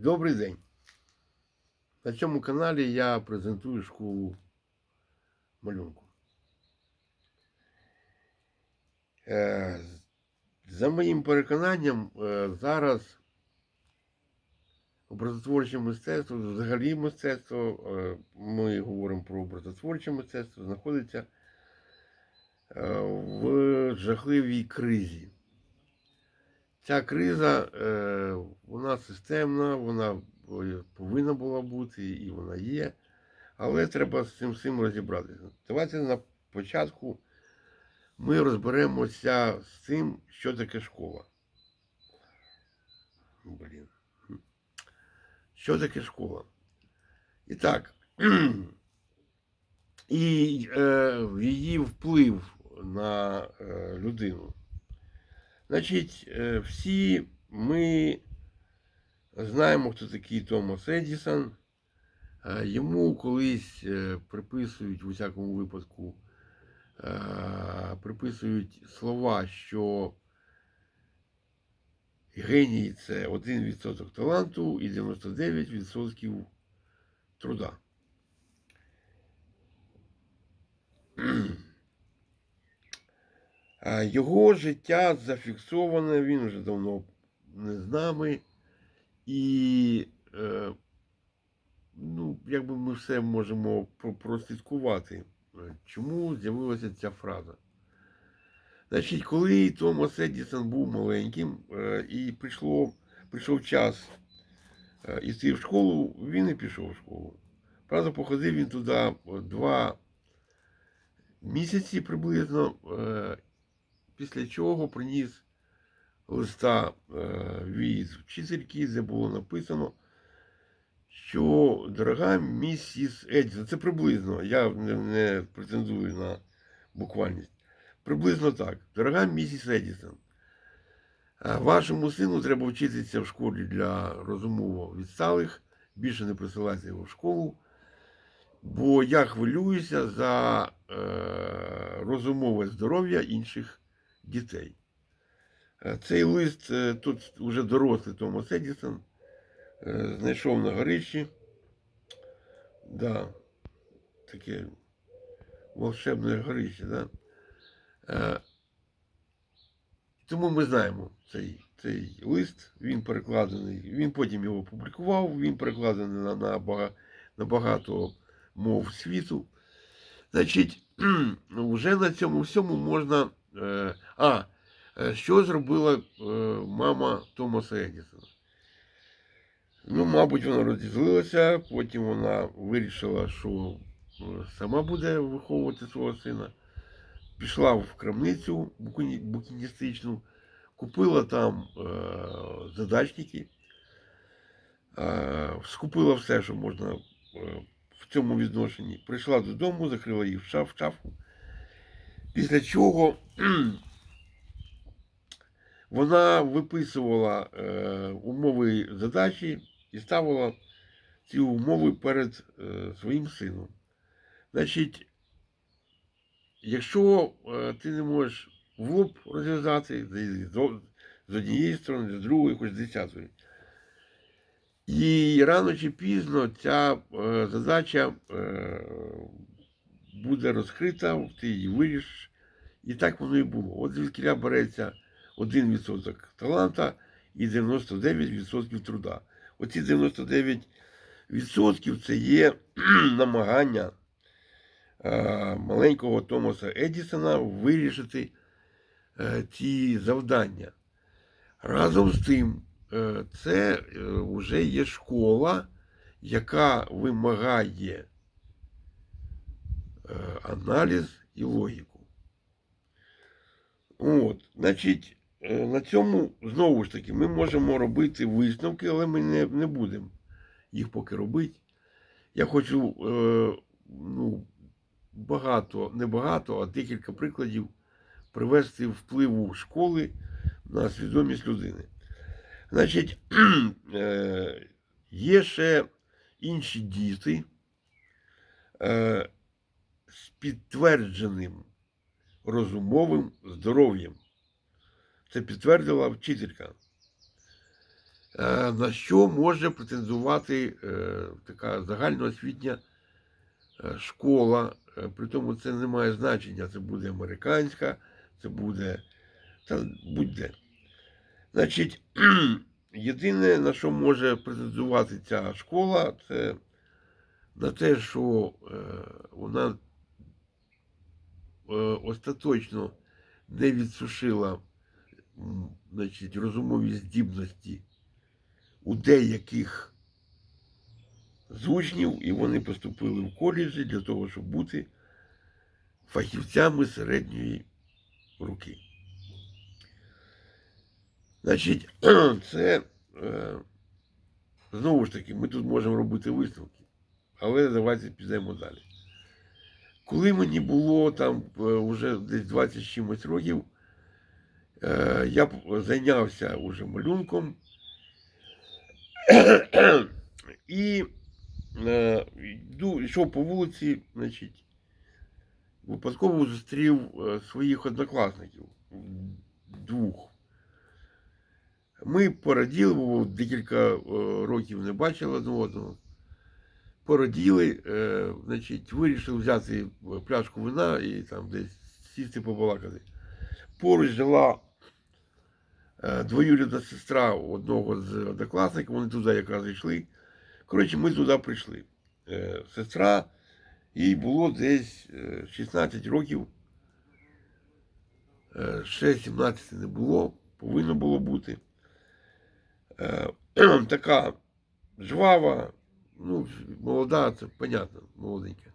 Добрий день. На цьому каналі я презентую школу малюнку. Е, За моїм переконанням, е, зараз образотворче мистецтво, взагалі мистецтво, е, ми говоримо про образотворче мистецтво, знаходиться в жахливій кризі. Ця криза, е, вона системна, вона е, повинна була бути і вона є. Але треба з цим всім розібратися. Давайте на початку ми розберемося з тим, що таке школа. Блін. Що таке школа? І так, і е, її вплив на е, людину. Значить, е, всі ми знаємо, хто такий Томас Едісон. Е, Йому колись е, приписують, у всякому випадку, приписують слова, що геній це 1% таланту і 99% труда. Його життя зафіксоване, він вже давно не з нами. І е, ну, якби ми все можемо прослідкувати, е, чому з'явилася ця фраза. Значить, коли Томас Едісон був маленьким е, і прийшло, прийшов час йти в школу, він і пішов в школу. Правда, походив він туди два місяці приблизно, після чого приніс листа е, від вчительки, де було написано, що дорога місіс Едісон, це приблизно, я не, не претендую на буквальність. Приблизно так. Дорога місіс Едісон, вашому сину треба вчитися в школі для розумово відсталих, більше не присилайте його в школу, бо я хвилююся за е, розумове здоров'я інших дітей. Е, Цей лист е, тут уже дорослий Томас Едісон е, знайшов на горищі. Да, таке волшебне горище, да? Тому ми знаємо цей, цей лист, він перекладений, він потім його публікував, він перекладений на, на, на багато мов світу. Значить, вже на цьому всьому можна. Е, а, що зробила е, мама Томаса Едісона? Ну, мабуть, вона розізлилася, потім вона вирішила, що е, сама буде виховувати свого сина. Пішла в крамницю букіністичну, купила там е, задачники, е, скупила все, що можна е, в цьому відношенні. Прийшла додому, закрила їх в шаф, шафу. Після чого вона виписувала е, умови задачі і ставила ці умови перед е, своїм сином. Значить, якщо е, ти не можеш в лоб розв'язати з, однієї сторони, з другої, хоч з десятої. І рано чи пізно ця задача буде розкрита, ти її вирішиш. І так воно і було. От звідкіля береться 1% таланта і 99% труда. Оці 99% це є намагання е, маленького Томаса Едісона вирішити е, ці завдання. Разом з тим, е, це вже є школа, яка вимагає е, аналіз і логіку. От, значить, е, на цьому знову ж таки ми можемо робити висновки, але ми не, не будемо їх поки робити. Я хочу е, ну, багато, не багато, а декілька прикладів привести впливу школи на свідомість людини. Значить, е, є ще інші діти е, з підтвердженим розумовим здоров'ям. Це підтвердила вчителька. е, на що може претендувати е, така загальноосвітня е, школа. При тому це не має значення. Це буде американська, це буде та будь-де. Значить, єдине, на що може претендувати ця школа, це на те, що вона остаточно не відсушила значить, розумові здібності у деяких з учнів, і вони поступили в коледжі для того, щоб бути фахівцями середньої руки. Значить, це е, знову ж таки, ми тут можемо робити висновки, але давайте підемо далі. Коли мені було там вже десь 20 чимось років, е, я зайнявся уже малюнком і е, йду, йшов по вулиці, значить, випадково зустрів е, своїх однокласників двох. Ми пораділи, бо декілька е, років не бачили один одного. Пораділи, е, значить, вирішили взяти пляшку вина і там десь сісти побалакати. Поруч жила е, двоюрідна сестра одного з однокласників, вони туди якраз йшли. Коротше, ми туди прийшли. Е, Сестра, їй було десь е, 16 років. Е, Ще 17 не було, повинно було бути. Е, Така жвава, ну, молода, це понятно, молоденька.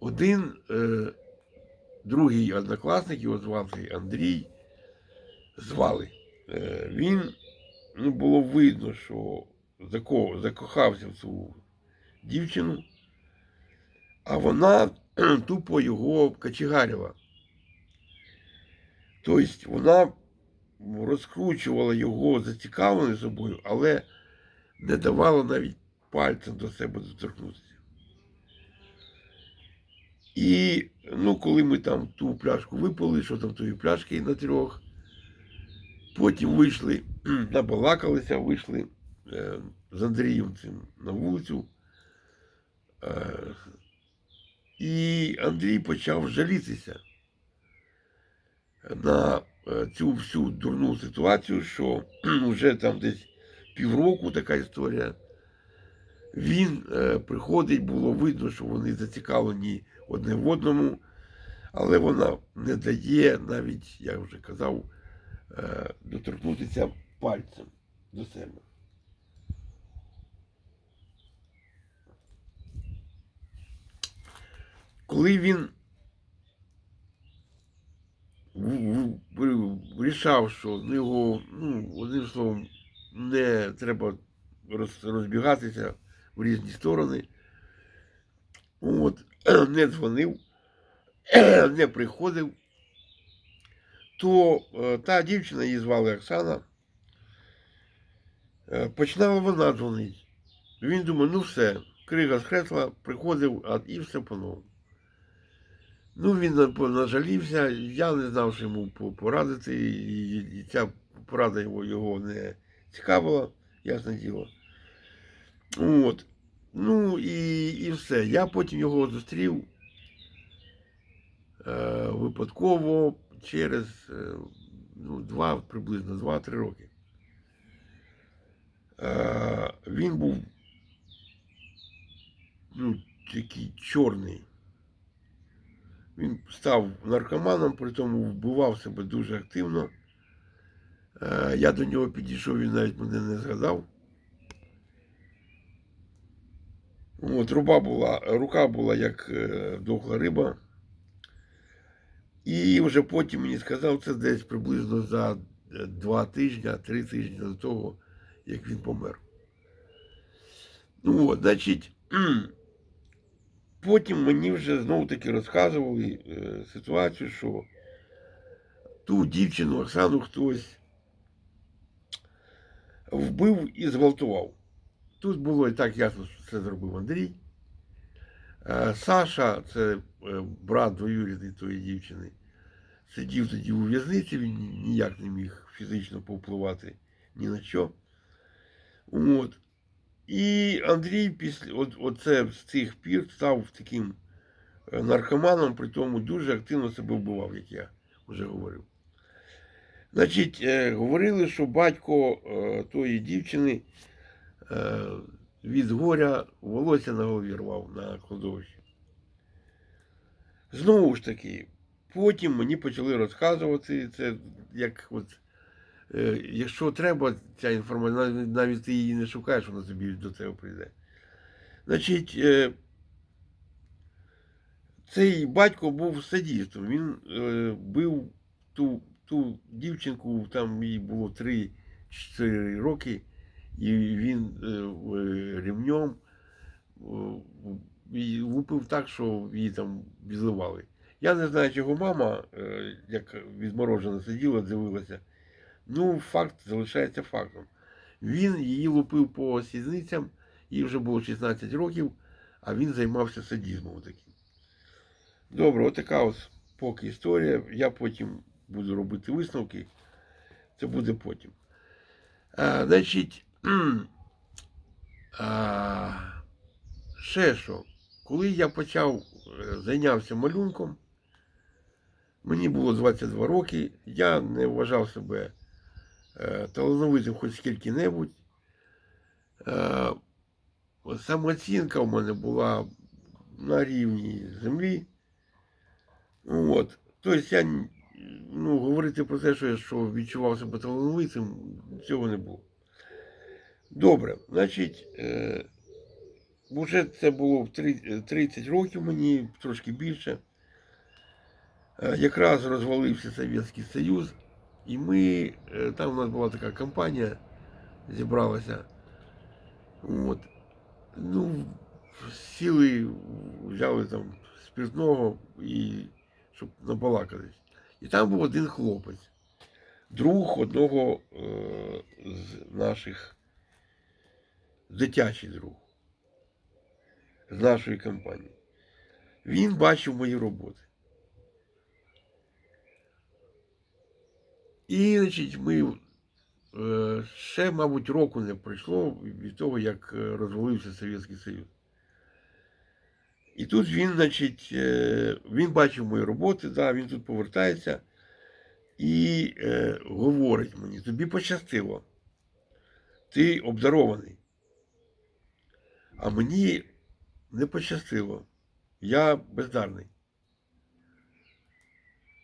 Один, е, другий однокласник, його звати Андрій, звали. Е, він, ну, було видно, що зако, закохався в цю дівчину, а вона тупо його качегарила. Тобто вона розкручувала його зацікавленість собою, але не давала навіть пальцем до себе доторкнутися. І ну, коли ми там ту пляшку випили, що там тої пляшки на трьох, потім вийшли, набалакалися, вийшли е, з Андрієм цим на вулицю. Е, і Андрій почав жалітися на е, цю всю дурну ситуацію, що вже там десь півроку така історія. Він е, приходить, було видно, що вони зацікавлені одне в одному, але вона не дає навіть, я вже казав, е, доторкнутися пальцем до себе. Коли він вирішав, що ну, його, ну, одним словом, не треба розбігатися в різні сторони. От, не дзвонив, не приходив, то е, та дівчина, її звали Оксана, е, починала вона дзвонити. Він думає, ну все, крига з кресла, приходив, а і все по-новому. Ну, він на- нажалівся, я не знав, що йому по- порадити, і, і ця порада його, його не цікавила, ясне діло. От. Ну і, і все. Я потім його зустрів е, випадково через е, ну, два, приблизно 2-3 роки. Е, він був ну, такий чорний. Він став наркоманом, при тому вбивав себе дуже активно. Е, Я до нього підійшов, він навіть мене не згадав. От, руба була, рука була як е, дохла риба. І вже потім мені сказав, це десь приблизно за е, два тижні, три тижні до того, як він помер. Ну от, значить, потім мені вже знову таки розказували е, ситуацію, що ту дівчину Оксану хтось вбив і зґвалтував. Тут було і так ясно, що це зробив Андрій. Е, Саша, це е, брат двоюрідний тої дівчини, сидів тоді у в'язниці, він ніяк не міг фізично повпливати ні на що. От. І Андрій після от, оце з цих пір став таким е, наркоманом, при тому дуже активно себе вбивав, як я вже говорив. Значить, говорили, що батько тої дівчини від горя волосся на голові рвав на кладовищі. Знову ж таки, потім мені почали розказувати це, як от, е, якщо треба, ця інформація, навіть, ти її не шукаєш, вона тобі до тебе прийде. Значить, е, цей батько був садістом. Він е, бив ту, ту дівчинку, там їй було 3-4 роки, і він е, е, ремнем е, лупив так, що її там відливали. Я не знаю, чого мама, е, як відморожена сиділа, дивилася. Ну, факт залишається фактом. Він її лупив по сідницям, їй вже було 16 років, а він займався садізмом таким. Добре, отака ось поки історія. Я потім буду робити висновки. Це буде потім. А, значить, ще що, коли я почав е, зайнявся малюнком, мені було 22 роки, я не вважав себе е, талановитим хоч скільки-небудь. Е, самооцінка в мене була на рівні землі. От. Тобто я ну, говорити про те, що я що відчував себе талановитим, цього не було. Добре, значить, е, вже це було в 30 років мені, трошки більше. Е, Якраз розвалився Совєтський Союз, і ми, е, там у нас була така компанія, зібралася. От. Ну, сіли, взяли там спиртного і щоб набалакатись. І там був один хлопець, друг одного е, з наших дитячий друг з нашої компанії. Він бачив мої роботи. І, значить, ми е, ще, мабуть, року не пройшло від того, як е, розвалився Совєтський Союз. І тут він, значить, е, він бачив мої роботи, да, він тут повертається і е, говорить мені, тобі пощастило. Ти обдарований. А мені не пощастило. Я бездарний.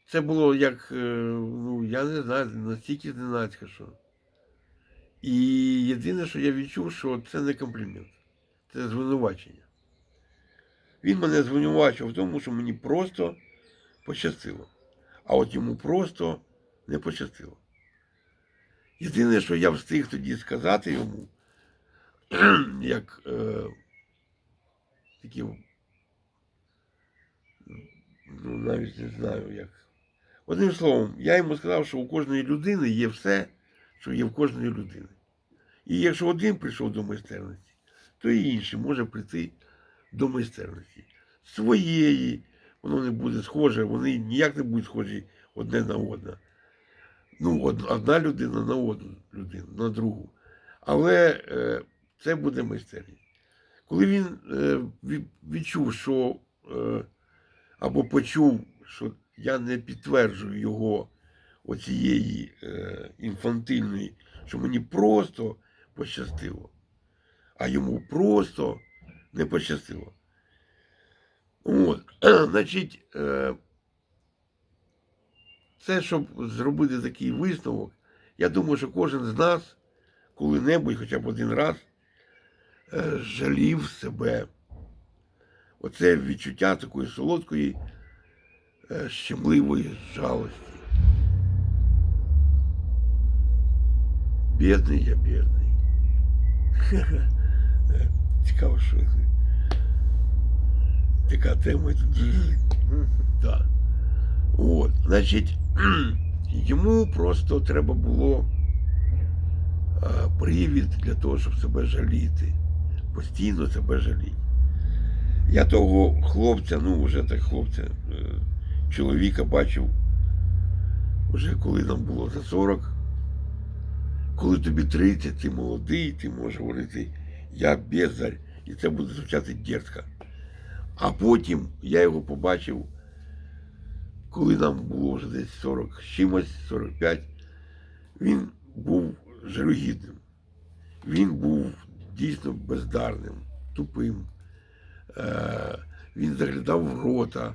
Це було як, е, ну, я не знаю, настільки зненацька, що. І єдине, що я відчув, що це не комплімент, це звинувачення. Він мене звинувачував в тому, що мені просто пощастило. А от йому просто не пощастило. Єдине, що я встиг тоді сказати йому, як е, такі, ну навіть не знаю як. Одним словом, я йому сказав, що у кожної людини є все, що є в кожної людини. І якщо один прийшов до майстерності, то і інший може прийти до майстерності. Своєї, воно не буде схоже, вони ніяк не будуть схожі одне на одне. Ну, одна людина на одну людину, на другу. Але е, це буде майстерність. Коли він е, відчув, що е, або почув, що я не підтверджую його оцієї е, інфантильної, що мені просто пощастило, а йому просто не пощастило. От, значить, це, щоб зробити такий висновок, я думаю, що кожен з нас коли-небудь, хоча б один раз, жалів себе. Оце відчуття такої солодкої, е, щемливої жалості. Бідний я бідний. Е, Цікаво, що це. така тема. Так. От, значить, йому просто треба було привід для того, щоб себе жаліти. Постійно себе жаліти. Я того хлопця, ну вже так хлопця, е, чоловіка бачив, вже коли нам було за 40. коли тобі 30, ти молодий, ти можеш говорити я бездарь, і це буде звучати дерзко. А потім я його побачив, коли нам було вже десь 40 чимось, 45, він був жалюгідним. Він був дійсно бездарним, тупим. Е, Він заглядав в рота,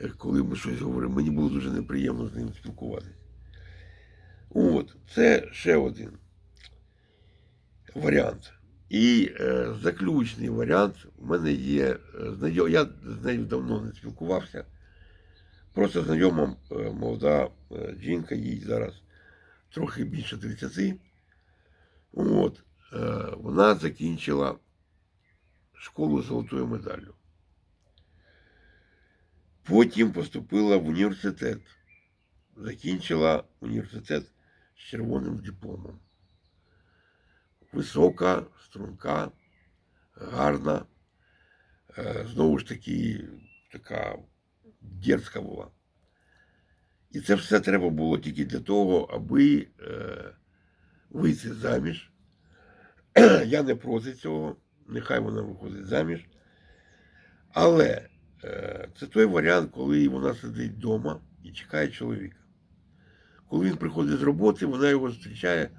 е, коли ми щось говоримо. Мені було дуже неприємно з ним спілкуватися. От, це ще один варіант. І е, заключний варіант у мене є е, знайом, я з нею давно не спілкувався. Просто знайома е, молода е, жінка, їй зараз трохи більше 30. От, вона закінчила школу з золотою медаллю. Потім поступила в університет. Закінчила університет з червоним дипломом. Висока, струнка, гарна, е, знову ж таки, така дерзка була. І це все треба було тільки для того, аби е, вийти заміж. Я не проти цього, нехай вона виходить заміж. Але е, це той варіант, коли вона сидить вдома і чекає чоловіка. Коли він приходить з роботи, вона його зустрічає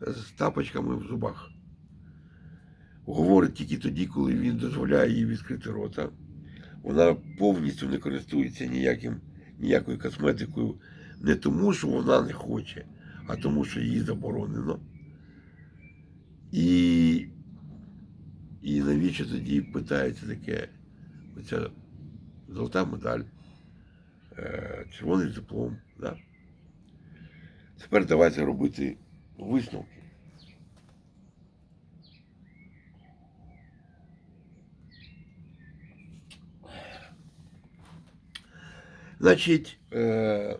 з тапочками в зубах. Говорить тільки тоді, коли він дозволяє їй відкрити рота. Вона повністю не користується ніяким, ніякою косметикою не тому, що вона не хоче, а тому, що їй заборонено. І, і навіщо тоді питається таке оця золота медаль, е, червоний диплом. Да? Тепер давайте робити висновки. Значить, е,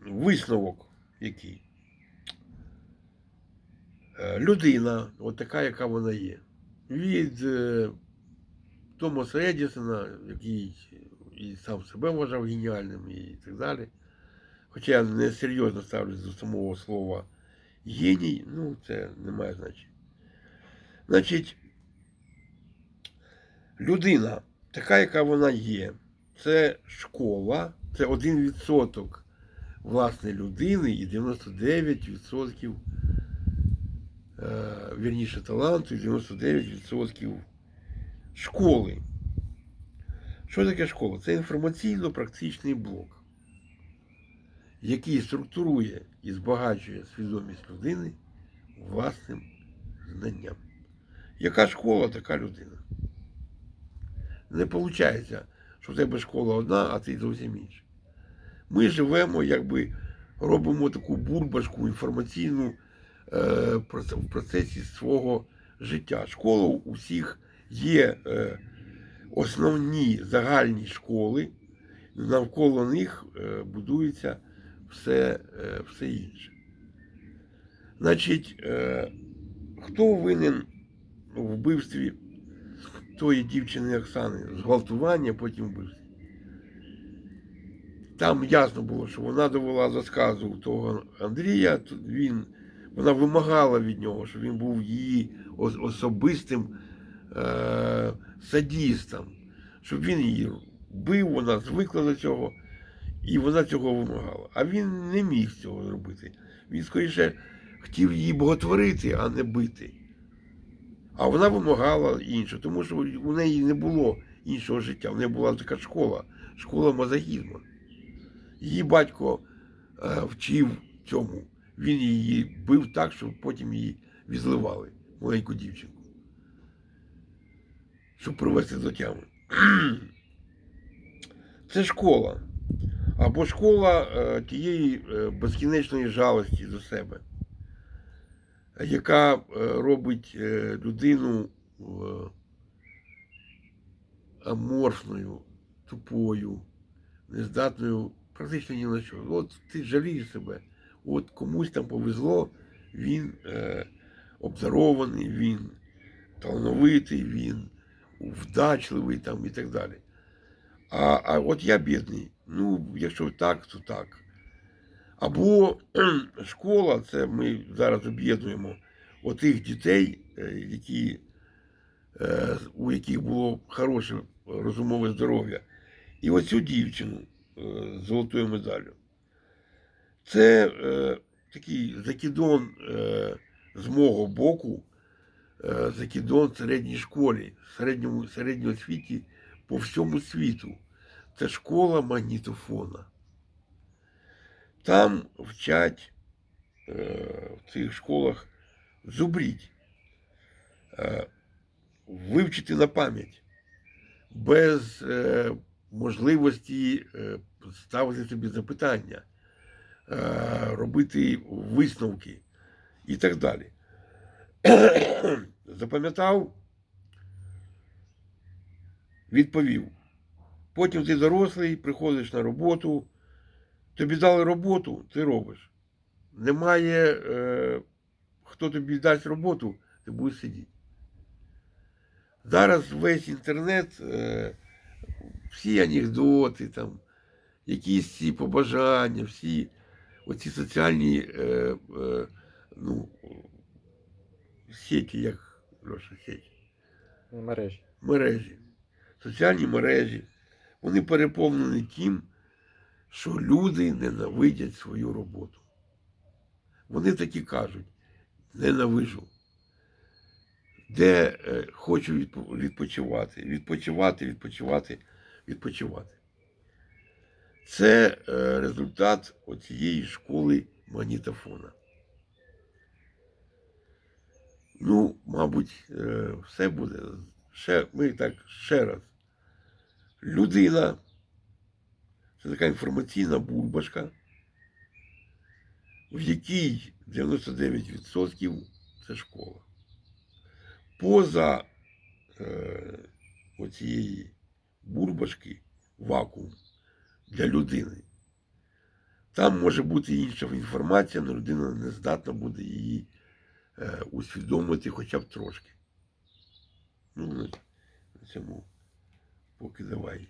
висновок який? Е, людина, от така, яка вона є, від е, Томаса Едісона, який і сам себе вважав геніальним і так далі. Хоча я не серйозно ставлюсь до самого слова геній, ну це не має значення. Значить, людина, така, яка вона є, це школа, це 1% власне людини і 99% е, вірніше таланту і 99% школи. Що таке школа? Це інформаційно-практичний блок який структурує і збагачує свідомість людини власним знанням. Яка школа, така людина. Не виходить, що в тебе школа одна, а ти зовсім інша. Ми живемо, якби робимо таку бурбашку інформаційну е, в процесі свого життя. Школа у всіх є е, основні загальні школи, навколо них е, будується все, е, все інше. Значить, е, хто винен у вбивстві тої дівчини Оксани? Зґвалтування, потім вбивстві. Там ясно було, що вона довела до сказу того Андрія, він, вона вимагала від нього, щоб він був її особистим е- садістом, щоб він її бив, вона звикла до цього. І вона цього вимагала. А він не міг цього зробити. Він скоріше хотів її боготворити, а не бити. А вона вимагала іншого, тому що у неї не було іншого життя. В неї була така школа, школа мазохізму. Її батько е, вчив цьому. Він її бив так, що потім її відзливали, маленьку дівчинку. Щоб привести до тями. Це школа або школа е, тієї е, безкінечної жалості до себе, яка е, робить людину аморфною, тупою, нездатною практично ні на що. От ти жалієш себе, от комусь там повезло, він е, обдарований, він талановитий, він вдачливий там і так далі. А, а от я бідний. Ну, якщо так, то так. Або школа, це ми зараз об'єднуємо отих дітей, е, які, е, у яких було хороше розумове здоров'я. І оцю дівчину е, з золотою медаллю. Це е, такий закидон е, з мого боку, е, закидон в середній школі, середньому, середній освіті по всьому світу. Це школа магнітофона. Там вчать е, в цих школах зубріть, е, вивчити на пам'ять, без е, можливості е, ставити собі запитання, робити висновки і так далі. Запам'ятав, відповів. Потім ти дорослий, приходиш на роботу, тобі дали роботу, ти робиш. Немає, е, хто тобі дасть роботу, ти будеш сидіти. Зараз весь інтернет, е, всі анекдоти, там, якісь ці побажання, всі оці соціальні е, е, ну, сеті, як Леша, сеті мережі. мережі, соціальні мережі, вони переповнені тим, що люди ненавидять свою роботу. Вони такі кажуть, ненавижу. Де е, хочу відпочивати, відпочивати, відпочивати, відпочивати. Це е, результат оцієї школи магнітофона. Ну, мабуть, е, все буде. Ще, ми так ще раз. Людина це така інформаційна бульбашка, в якій 99% це школа. Поза е, оцієї бульбашки вакуум для людини. Там може бути інша інформація, але людина не здатна буде її е, усвідомити хоча б трошки. Ну, на цьому поки давай.